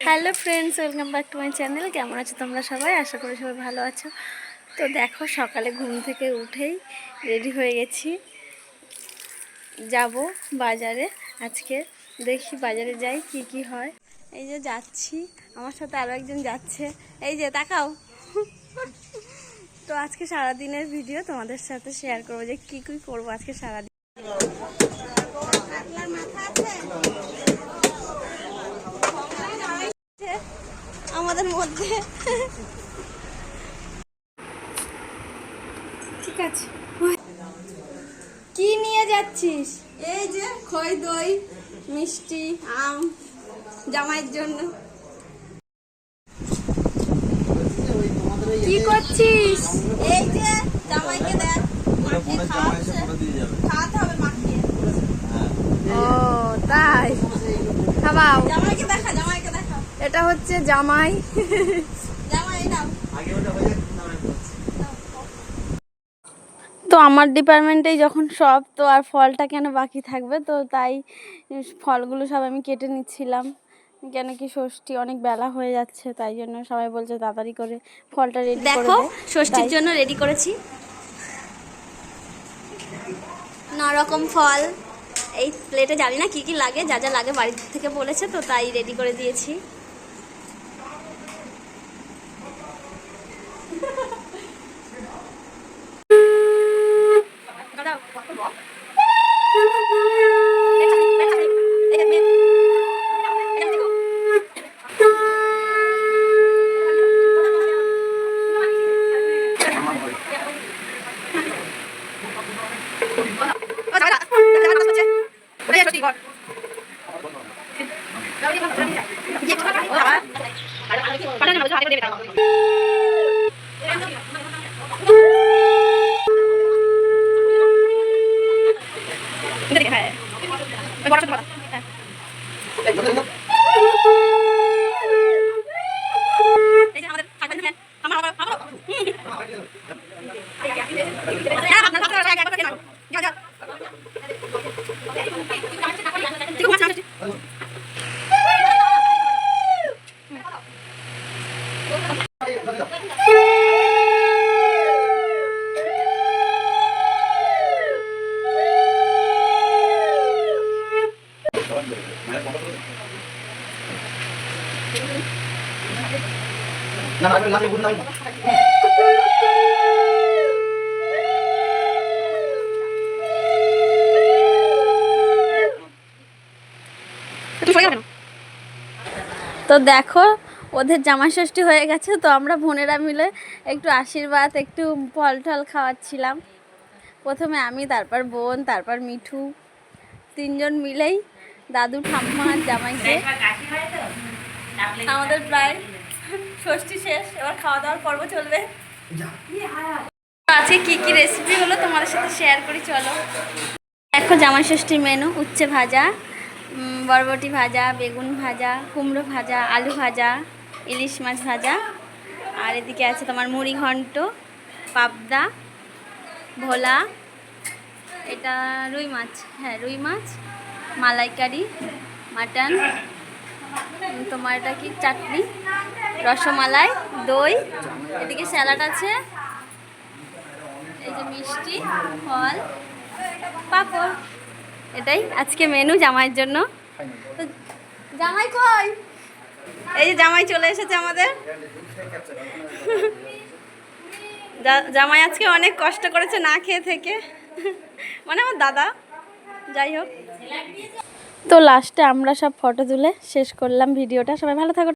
Hello friends welcome back to my channel কেমন আছো তোমরা সবাই? আশা করি সবাই ভালো আছো। তো দেখো, সকালে ঘুম থেকে উঠেই রেডি হয়ে গেছি। যাব বাজারে। আজকে দেখি বাজারে যাই, কি কি হয়। এই যে যাচ্ছি, আমার সাথে আরও একজন যাচ্ছে। এই যে, তাকাও। তো আজকে সারাদিনের ভিডিও তোমাদের সাথে শেয়ার করব যে কী কী করব আজকে সারাদিন। আমাদের মধ্যে। ঠিক আছে। কি নিয়ে যাচ্ছিস? এই যে খই দই মিষ্টি আম জামাইয়ের জন্য। কি করছিস? এই যে জামাইকে দেখ খাওয়াতে হবে মাখিয়ে ও তাই? খাওয়াও। জামাইকে দেখা জামাইকে দেখা এটা হচ্ছে জামাই। জামাই তো আমার ডিপার্টমেন্টেই যখন সব তো আর ফলটা কেন বাকি থাকবে? তো তাই ফলগুলো সব আমি কেটে নিচ্ছিলাম। কেন কি ষষ্ঠী অনেক বেলা হয়ে যাচ্ছে তাই জন্য সবাই বলছে তাড়াতাড়ি করে ফলটা রেডি দেখো ষষ্ঠীর জন্য রেডি করেছি। ন রকম ফল। এই প্লেটে জানি না কি কি লাগে যা যা লাগে বাড়ি থেকে বলেছে তো তাই রেডি করে দিয়েছি। 没有没有没有没有没有没有没有没我打我打打打打我再说是一块 না না না না না তো দেখো ওদের জামাই ষষ্ঠী হয়ে গেছে তো আমরা বোনেরা মিলে একটু আশীর্বাদ একটু ফল টল খাওয়াচ্ছিলাম। প্রথমে আমি তারপর বোন তারপর মিঠু তিনজন মিলেই দাদু ঠাম্মা আর জামাইকে আমাদের প্রায় ষষ্ঠী শেষ এবার খাওয়া দাওয়ার পর্ব চলবে। আজকে কি কি রেসিপি হলো তোমাদের সাথে শেয়ার করি চলো। দেখো জামাই ষষ্ঠীর মেনু উচ্ছে ভাজা। বরবটি ভাজা, বেগুন ভাজা, কুমড়ো ভাজা, আলু ভাজা, ইলিশ মাছ ভাজা। আর এদিকে আছে তোমার মুড়ি ঘন্ট, পাবদা, ভোলা, এটা রুই মাছ হ্যাঁ রুই মাছ, মালাইকারি, মাটন তোমার এটা কি? চাটনি, রসমালাই, দই। এদিকে স্যালাড আছে। এই যে মিষ্টি, ফল, পাপড়। এটাই আজকে মেনু জামাইয়ের জন্য। জামাই কই? এই যে জামাই চলে এসেছে আমাদের। জামাই আজকে অনেক কষ্ট করেছে না খেয়ে থেকে। মানে আমার দাদা। যাই হোক। তো লাস্টে আমরা সব ফটো তুলে শেষ করলাম ভিডিওটা। সবাই ভালো থাকো।